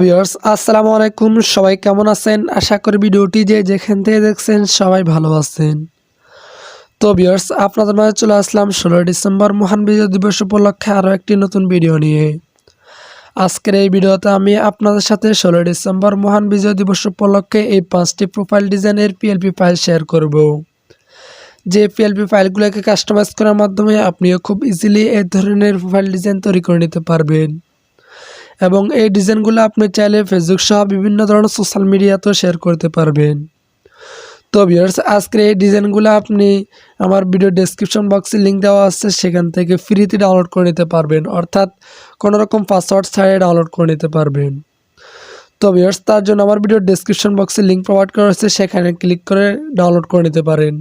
Viewers, আসসালামু আলাইকুম। সবাই কেমন আছেন? আশা করি ভিডিওটি যে যেখান থেকে দেখছেন সবাই ভালো আছেন। তো ভিউয়ার্স, আপনাদের মাঝে চলে আসলাম ষোলোই ডিসেম্বর মহান বিজয় দিবস উপলক্ষে আরও একটি নতুন ভিডিও নিয়ে। আজকের এই ভিডিওতে আমি আপনাদের সাথে ষোলোই ডিসেম্বর মহান বিজয় দিবস উপলক্ষে এই পাঁচটি প্রোফাইল ডিজাইনের পিএলপি ফাইল শেয়ার করব। যে পিএলপি ফাইলগুলোকে কাস্টমাইজ করার মাধ্যমে আপনিও খুব ইজিলি এই ধরনের প্রোফাইল ডিজাইন তৈরি করে নিতে পারবেন। এবং এই ডিজাইনগুলো আপনি চাইলে ফেসবুক সহ বিভিন্ন ধরনের সোশ্যাল মিডিয়াতেও শেয়ার করতে পারবেন। তো ভিউয়ার্স আজকের এই ডিজাইনগুলো আপনি আমার ভিডিও ডেসক্রিপশন বক্সে লিঙ্ক দেওয়া আছে, সেখান থেকে ফ্রিতে ডাউনলোড করে নিতে পারবেন। অর্থাৎ কোনো রকম পাসওয়ার্ড ছাড়াই ডাউনলোড করে নিতে পারবেন। তো ভিউয়ার্স তার জন্য আমার ভিডিও ডেসক্রিপশন বক্সে লিঙ্ক প্রোভাইড করা হচ্ছে সেখানে ক্লিক করে ডাউনলোড করে নিতে পারেন।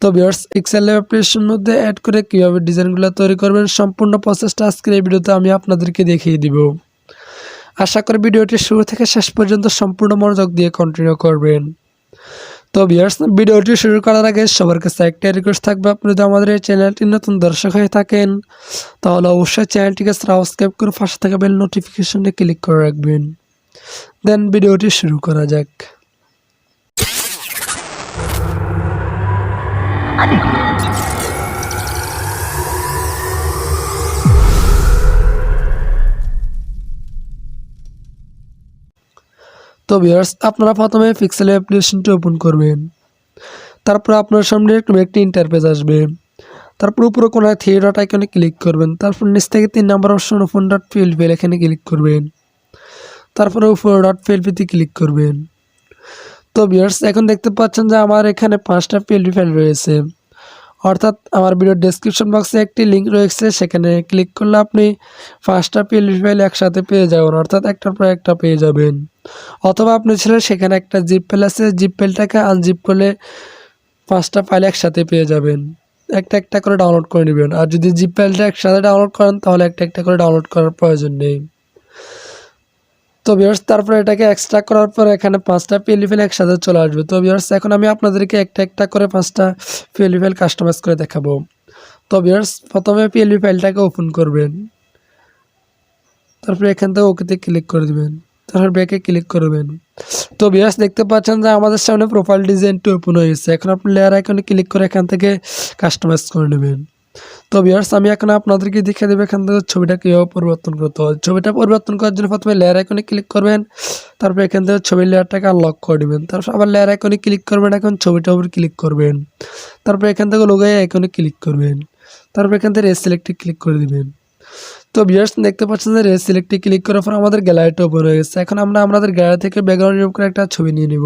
তো ভিউয়ার্স এক্সেল অ্যাপ্লিকেশনের মধ্যে অ্যাড করে কীভাবে ডিজাইনগুলো তৈরি করবেন সম্পূর্ণ প্রসেসটা আজকের এই ভিডিওতে আমি আপনাদেরকে দেখিয়ে দিব। আশা করি ভিডিওটি শুরু থেকে শেষ পর্যন্ত সম্পূর্ণ মনোযোগ দিয়ে কন্টিনিউ করবেন। তো ভিউয়ার্স ভিডিওটি শুরু করার আগে সবার কাছে একটা রিকোয়েস্ট থাকবে, আপনি যদি আমাদের এই চ্যানেলটির নতুন দর্শক হয়ে থাকেন, তাহলে অবশ্যই চ্যানেলটিকে সাবস্ক্রাইব করে পাশে থাকা বেল নোটিফিকেশনে ক্লিক করে রাখবেন। দেন ভিডিওটি শুরু করা যাক। তো ভিউয়ার্স আপনারা প্রথমে পিক্সেল অ্যাপ্লিকেশনটি ওপেন করবেন। তারপর আপনার সামনে একটু একটি ইন্টারপেজ আসবে। তারপর উপরে কোনো থ্রি ডট আইকনে ক্লিক করবেন। তারপর নিচ থেকে তিন number option open dot PLP এখানে ক্লিক করবেন। তারপরে উপরে ডট পিএলপিতে ক্লিক করবেন। তো ভিউয়ার্স এখন দেখতে পাচ্ছেন যে আমার এখানে পাঁচটা পিএলপি ফাইল রয়েছে। অর্থাৎ আমার ভিডিও ডেসক্রিপশন বক্সে একটি লিঙ্ক রয়েছে, সেখানে ক্লিক করলে আপনি পাঁচটা পিএলপি ফাইল একসাথে পেয়ে যাবেন, অর্থাৎ একটার পর একটা পেয়ে যাবেন। অথবা আপনি ছিল সেখানে একটা জিপ ফাইল আছে জিপ ফাইলটাকে আনজিপ করলে পাঁচটা ফাইল একসাথে পেয়ে যাবেন। একটা একটা করে ডাউনলোড করে নেবেন। আর যদি জিপ ফাইলটা একসাথে ডাউনলোড করেন, তাহলে একটা একটা করে ডাউনলোড করার প্রয়োজন নেই। তো ভিউয়ার্স তারপরে এটাকে এক্সট্রা করার পর এখানে পাঁচটা পিএলই ফাইল একসাথে চলে আসবে। তো ভিউয়ার্স এখন আমি আপনাদেরকে একটা একটা করে পাঁচটা পিএলই ফাইল কাস্টমাইজ করে দেখাবো। তো ভিউয়ার্স প্রথমে পিএলই ফাইলটাকে ওপেন করবেন। তারপরে এখান থেকে ওকেতে ক্লিক করে দিবেন। তারপর ব্যাকে ক্লিক করবেন। তো ভিউয়ার্স দেখতে পাচ্ছেন যে আমাদের সামনে প্রোফাইল ডিজাইনটি ওপেন হয়ে গেছে। এখন আপনি লেয়ার আইকনে ক্লিক করে এখান থেকে কাস্টমাইজ করে নেবেন। তো ভিউয়ার্স আমি এখন আপনাদেরকে দেখে দেবো এখান থেকে ছবিটা কীভাবে পরিবর্তন করতে হয়। ছবিটা পরিবর্তন করার জন্য প্রথমে লেয়ার আইকনে ক্লিক করবেন, তারপর এখান থেকে ছবির লেয়ারটাকে আনলক করে দেবেন। তারপর আবার লেয়ার আইকনে ক্লিক করবেন, এখন ছবিটার উপর ক্লিক করবেন। তারপর এখান থেকে লোগাই আইকনে ক্লিক করবেন। তারপর এখান থেকে রেস সিলেক্টে ক্লিক করে দিবেন। তো ভিউয়ার্স দেখতে পাচ্ছেন যে রেস সিলেক্টে ক্লিক করার পর আমাদের গ্যালারিটা ওপেন হয়ে গেছে। এখন আমরা আমাদের গ্যালারি থেকে ব্যাকগ্রাউন্ড করে একটা ছবি নিয়ে নিব।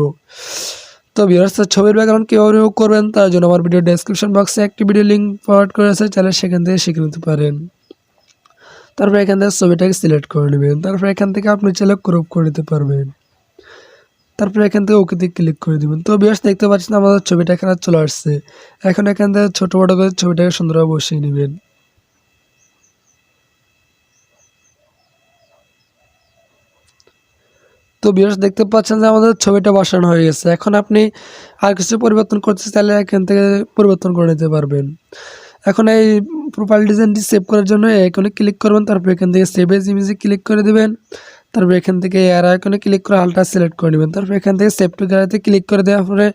তো ভিউয়ার্স ছবির ব্যাকগ্রাউন্ড কীভাবে রিমুভ করবেন, তার জন্য আমার ভিডিও ডেসক্রিপশন বক্সে একটি ভিডিও লিঙ্ক প্রোভাইড করেছে চাইলে সেখান থেকে শিখে নিতে পারেন। তারপর এখান থেকে ছবিটাকে সিলেক্ট করে নেবেন। তারপর এখান থেকে আপনি চাইলে ক্রপ করে নিতে পারবেন। তারপর এখান থেকে ওকেতে ক্লিক করে দেবেন। তো বিয়ার্স দেখতে পাচ্ছেন আমাদের ছবিটা এখানে চলে আসছে। এখন এখান থেকে ছোটো বড়ো করে ছবিটাকে সুন্দরভাবে বসিয়ে নেবেন। তো বিয়ার্স দেখতে পাচ্ছেন যে আমাদের ছবিটা বসানো হয়ে গেছে। এখন আপনি আর কিছু পরিবর্তন করতে চাইলে এখান থেকে পরিবর্তন করে নিতে পারবেন। এখন এই প্রোফাইল ডিজাইনটি সেভ করার জন্য এখানে ক্লিক করবেন, তারপর এখান থেকে সেভ এজ ইমেজে ক্লিক করে দেবেন। তারপর এখান থেকে এয়ার আইকনে ক্লিক করে আলটা সিলেক্ট করে নেবেন। তারপর এখান থেকে সেভ টু গ্যালারিতে ক্লিক করে দেওয়ার পরে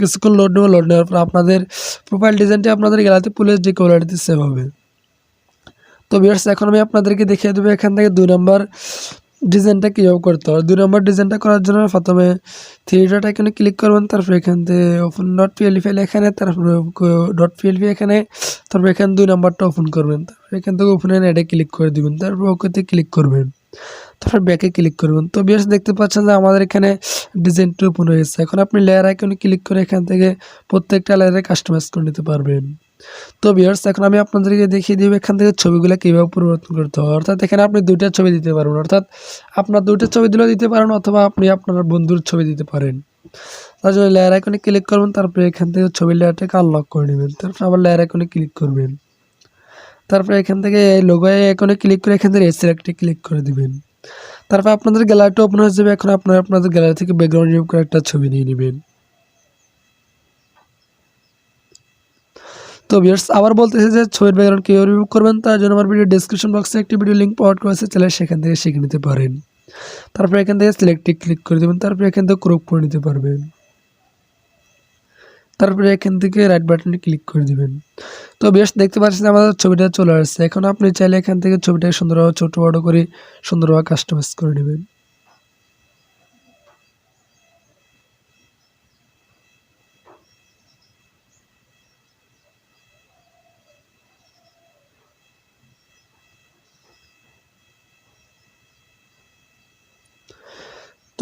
কিছুক্ষণ লোড নেবে লোড নেওয়ার পর আপনাদের প্রোফাইল ডিজাইনটি আপনাদের গ্যালারিতে পুলিশ যে কোয়ালিটিতে সেভ হবে। তো বিয়ার্স, এখন আমি আপনাদেরকে দেখিয়ে দেবো এখান থেকে দুই নম্বর ডিজাইনটা কীভাবে করতে হবে? দুই নম্বর ডিজাইনটা করার জন্য প্রথমে থ্রি ডট এখানে ক্লিক করবেন, তারপর এখান থেকে ওপেন ডট পিএলপি ফাইল এখানে, তারপরে ডট পিএলপি এখানে, তারপর এখানে দুই নম্বরটা ওপেন করবেন, তারপর এখান থেকে ওপেন এটা ক্লিক করে দিবেন, তারপর ওকেতে ক্লিক করবেন। তারপর ব্যাকে ক্লিক করবেন। তো বেশ দেখতে পাচ্ছেন যে আমাদের এখানে ডিজাইনটা ওপেন হয়েছে এখন আপনি লেয়ার আইকনে ক্লিক করে এখান থেকে প্রত্যেকটা লেয়ারে কাস্টমাইজ করে নিতে পারবেন। তো বিয়ার্স এখন আমি আপনাদেরকে দেখিয়ে দিব এখান থেকে ছবিগুলো কীভাবে পরিবর্তন করতে হবে অর্থাৎ এখানে আপনি দুইটা ছবি দিতে পারবেন। অর্থাৎ আপনার দুইটা ছবি দিলেও দিতে পারেন অথবা আপনি আপনার বন্ধুর ছবি দিতে পারেন। তার জন্য লেয়ার আইকনে ক্লিক করবেন, তারপরে এখান থেকে ছবির লেয়ারটাকে আনলক করে নেবেন। তারপর আবার লেয়ার আইকনে ক্লিক করবেন। তারপরে এখান থেকে লোগো আইকনে ক্লিক করে এখান থেকে সিলেক্টে ক্লিক করে দিবেন। তারপর আপনাদের গ্যালারিটা ওপেন হয়ে যাবে। এখন আপনারা আপনাদের গ্যালারি থেকে ব্যাকগ্রাউন্ড রিমুভ করে একটা ছবি নিয়ে নেবেন। তো ভিউয়ার্স, আবার বলতেছে যে ছবির ব্যাকগ্রাউন্ড কীভাবে রিমুভ করবেন, তার জন্য আমার ভিডিও ডিসক্রিপশন বক্সে একটি ভিডিও লিঙ্ক প্রোভাইড করেছে চাইলে সেখান থেকে শিখে নিতে পারেন। তারপরে এখান থেকে সিলেক্টে ক্লিক করে দেবেন, তারপরে এখান থেকে ক্রপ করে নিতে পারবেন। তারপরে এখান থেকে রাইট বাটনে ক্লিক করে দিবেন। তো বেশ দেখতে পাচ্ছেন আমাদের ছবিটা চলে আসছে। এখন আপনি চাইলে এখান থেকে ছবিটাকে সুন্দরভাবে ছোটো বড়ো করে সুন্দরভাবে কাস্টমাইজ করে নেবেন।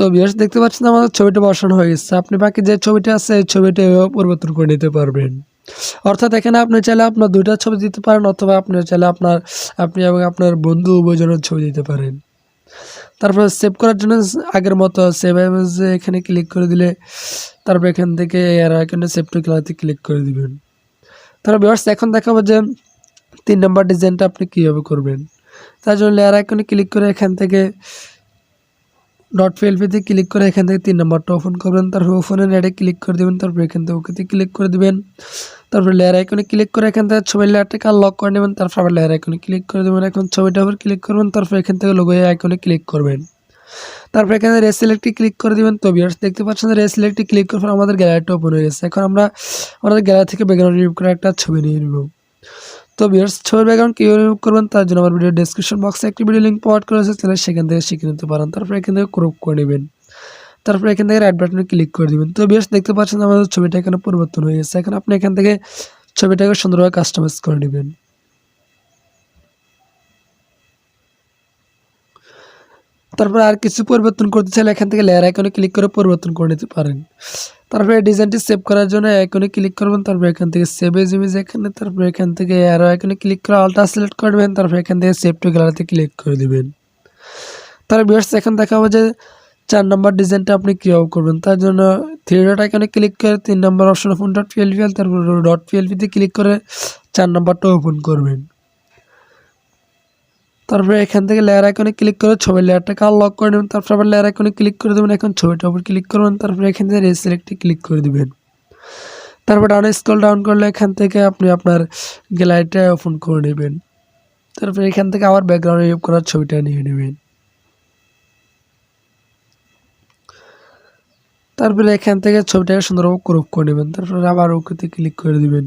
তো বিয়ার্স দেখতে পাচ্ছেন আমাদের ছবিটা বসানো হয়ে গেছে। আপনি বাকি যে ছবিটা আছে, এই ছবিটা পরিবর্তন করে নিতে পারবেন। অর্থাৎ এখানে আপনি চাইলে আপনার দুইটা ছবি দিতে পারেন অথবা আপনি চাইলে আপনার, আপনি এবং আপনার বন্ধু উভয়জনের ছবি দিতে পারেন। তারপর সেভ করার জন্য আগের মতো সেভ ইমেজে এখানে ক্লিক করে দিলে তারপর এখান থেকে এর এখানে সেভ টু ক্লাসে ক্লিক করে দিবেন। তারপর বিয়ার্স এখন দেখাবো যে তিন নম্বর ডিজাইনটা আপনি কীভাবে করবেন। তার জন্য লেয়ার আইকনে ক্লিক করে এখান থেকে ডট পিএলপিতে ক্লিক করে এখান থেকে তিন নম্বরটা ওপেন করবেন। তারপর ওপেনের নেটে ক্লিক করে দেবেন। তারপর এখান থেকে ওকেতে ক্লিক করে দেবেন। তারপর লেয়ার আইকনে ক্লিক করে এখান থেকে ছবির লেয়ারটাকে লক করে নেবেন। তারপর আবার লেয়ার আইকনে ক্লিক করে দেবেন। এখন ছবিটা উপর ক্লিক করবেন। তারপর এখান থেকে লোগো আইকনে ক্লিক করবেন। তারপর এখানে রেস সিলেক্টে ক্লিক করে দেবেন। তো বিয়ার্স দেখতে পাচ্ছেন রেস সিলেক্টে ক্লিক করার পর আমাদের গ্যালারিটা ওপেন হয়ে গেছে। এখন আমরা, আমাদের গ্যালারি থেকে ব্যাকগ্রাউন্ড রিমুভ করে একটা ছবি নিয়ে নেব। তো বিয়ার্স ছবির ব্যাকগ্রাউন্ড কীভাবে রিমুভ করবেন তার জন্য আমার ভিডিও ডিসক্রিপশন বক্সে একটি ভিডিও লিঙ্ক প্রোভাইড করেছে তাহলে সেখান থেকে শিখে নিতে পারেন। তারপর এখান থেকে ক্রপ করে নেবেন। তারপর এখান থেকে রাইট বাটনে ক্লিক করে দেবেন। তো বেশ দেখতে পাচ্ছেন আমাদের ছবিটা এখানে পরিবর্তন হয়ে গেছে। এখন আপনি এখান থেকে ছবিটাকে সুন্দরভাবে কাস্টমাইজ করে নেবেন। তারপরে আর কিছু পরিবর্তন করতে চাইলে এখান থেকে লেয়ার আইকনে ক্লিক করে পরিবর্তন করে নিতে পারেন। তারপরে ডিজাইনটি সেভ করার জন্য আইকনে ক্লিক করবেন, তারপর এখান থেকে সেভ এজ ইমেজ এখানে, তারপর এখান থেকে আরও আইকনে ক্লিক করে আলট্রা সিলেক্ট করবেন তারপর এখান থেকে সেভ টু গ্যালারিতে ক্লিক করে দিবেন। তারপর বিয়ার্স এখন দেখাবো যে চার নম্বর ডিজাইনটা আপনি কীভাবে করবেন। তার জন্য থ্রি ডট আইকনে ক্লিক করে তিন number option open dot PLP তারপর ডট পিএলপিতে ক্লিক করে চার নম্বরটা ওপেন করবেন। তারপরে এখান থেকে লেয়ার আইকনে ক্লিক করে ছবির লেয়ারটাকে লক করে নেবেন। তারপর আবার লেয়ার আইকনে ক্লিক করে দেবেন। এখন ছবিটার উপর ক্লিক করবেন। তারপরে এখান থেকে রেস সিলেক্টে ক্লিক করে দিবেন। তারপর ডাউন স্ক্রল ডাউন করলে এখান থেকে আপনি আপনার গ্যালারিটা ওপেন করে নেবেন। তারপরে এখান থেকে আবার ব্যাকগ্রাউন্ড রিমুভ করার ছবিটা নিয়ে নেবেন। তারপরে এখান থেকে ছবিটাকে সুন্দরভাবে ক্রপ করে নেবেন। তারপরে আবার ওকেতে ক্লিক করে দিবেন।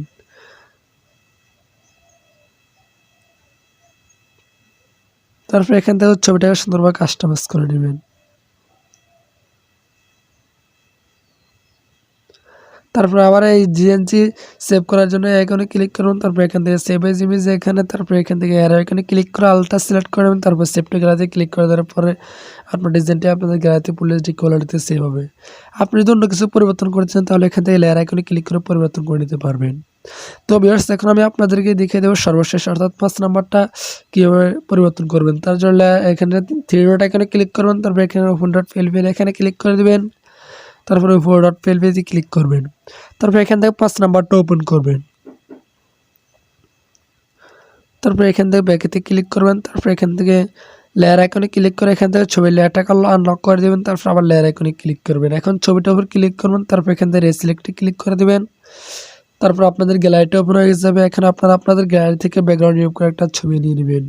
তারপরে এখান থেকে ছবিটাকে সুন্দরভাবে কাস্টমাইজ করে নেবেন। তারপর আবার এই জিএনজি সেভ করার জন্য এখানে ক্লিক করুন, তারপর এখান থেকে সেভ এজ ইমেজ এখানে, তারপর এখান থেকে এর এখানে ক্লিক করে আলটা সিলেক্ট করে নেবেন, তারপর সেভ টু গ্যালারিতে ক্লিক করে দেওয়ার পরে আপনার ডিজাইনটি আপনাদের গ্যালারিতে পুলিশ ডি কোয়ালিটিতে সেভ হবে। আপনি যদি অন্য কিছু পরিবর্তন করছেন তাহলে এখান থেকে লেয়ার আইকনে ক্লিক করে পরিবর্তন করে নিতে পারবেন। তো বিয়ার্স এখন আমি আপনাদেরকে দেখিয়ে দেবো সর্বশেষ, অর্থাৎ পাঁচ নাম্বারটা কীভাবে পরিবর্তন করবেন। তার জন্য এখানে থ্রি ডট এখানে ক্লিক করবেন, তারপর এখানে ওপেন ডট ফেলবেন এখানে ক্লিক করে দেবেন, তারপরে ফোর ডট ফেলবেতে ক্লিক করবেন, তারপর এখান থেকে পাঁচ নাম্বারটা ওপেন করবেন। তারপর এখান থেকে ব্যাকেতে ক্লিক করবেন, তারপর এখান থেকে লেয়ার আইকনে ক্লিক করে এখান থেকে ছবির লেয়ারটাকে আনলক করে দেবেন, তারপর আবার লেয়ার আইকনে ক্লিক করবেন। এখন ছবিটার উপর ক্লিক করবেন, তারপর এখান থেকে রেসিলেক্টে ক্লিক করে দেবেন। তারপর আপনাদের গ্যালারিটা ওপেন হয়ে যাবে। এখানে আপনারা আপনাদের গ্যালারি থেকে ব্যাকগ্রাউন্ড রিমুভ করে একটা ছবি নিয়ে নেবেন।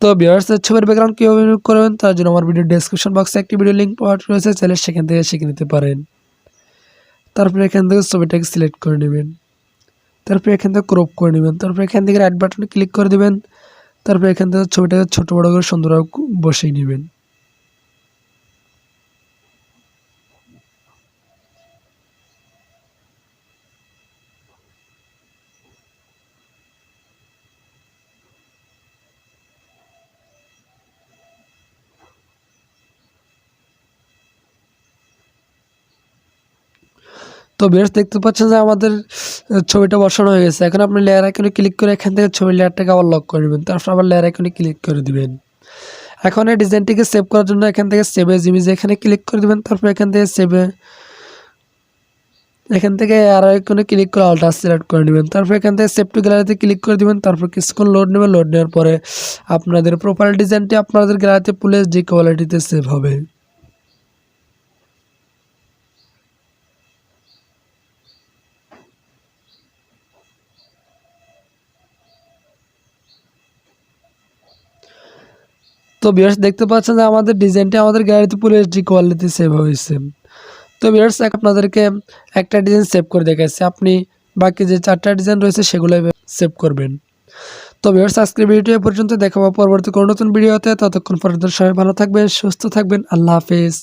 তো ভিউয়ার্সের ছবির ব্যাকগ্রাউন্ড কীভাবে রিমুভ করবেন তার জন্য আমার ভিডিও ডেসক্রিপশন বক্সে একটি ভিডিও লিঙ্ক প্রোভাইড রয়েছে, চাইলে সেখান থেকে শিখে নিতে পারেন। তারপরে এখান থেকে ছবিটাকে সিলেক্ট করে নেবেন। তারপরে এখান থেকে ক্রপ করে নেবেন। তারপরে এখান থেকে রাইট বাটনে ক্লিক করে দেবেন। তারপরে এখান থেকে ছবিটাকে ছোটো বড়ো করে সুন্দরভাবে বসিয়ে নেবেন। তো বেশ দেখতে পাচ্ছেন যে আমাদের ছবিটা বসানো হয়ে গেছে। এখন আপনি লেয়ার আইকনে ক্লিক করে এখান থেকে ছবির লেয়ারটাকে আবার লক করে নেবেন। তারপর আবার লেয়ার আইকনে ক্লিক করে দিবেন। এখন এই ডিজাইনটিকে সেভ করার জন্য এখান থেকে সেভে জিমিজ এখানে ক্লিক করে দেবেন। তারপর এখান থেকে সেভে এখান থেকে আর আইকনে ক্লিক করে আলটা সিলেক্ট করে নেবেন। তারপর এখান থেকে সেভ টু গ্যালারিতে ক্লিক করে দেবেন। তারপর কিছুক্ষণ লোড নেবে লোড নেওয়ার পরে আপনাদের প্রোফাইল ডিজাইনটি আপনাদের গ্যালারিতে পুলিশ ডি কোয়ালিটিতে সেভ হবে। তো বিয়ার্স দেখতে পাচ্ছেন যে আমাদের ডিজাইনটি আমাদের গ্যালারিতে পুরো এইচডি কোয়ালিটি সেভ হয়েছে। তো বিয়ার্স আপনাদেরকে একটা ডিজাইন সেভ করে দেখাচ্ছি। আপনি বাকি যে চারটা ডিজাইন রয়েছে সেগুলো সেভ করবেন। তো বিয়ার্স আজকের ভিডিও পর্যন্ত দেখাবো। পরবর্তী কোনো নতুন ভিডিওতে, ততক্ষণ পর্যন্ত সবাই ভালো থাকবেন, সুস্থ থাকবেন। আল্লাহ হাফেজ।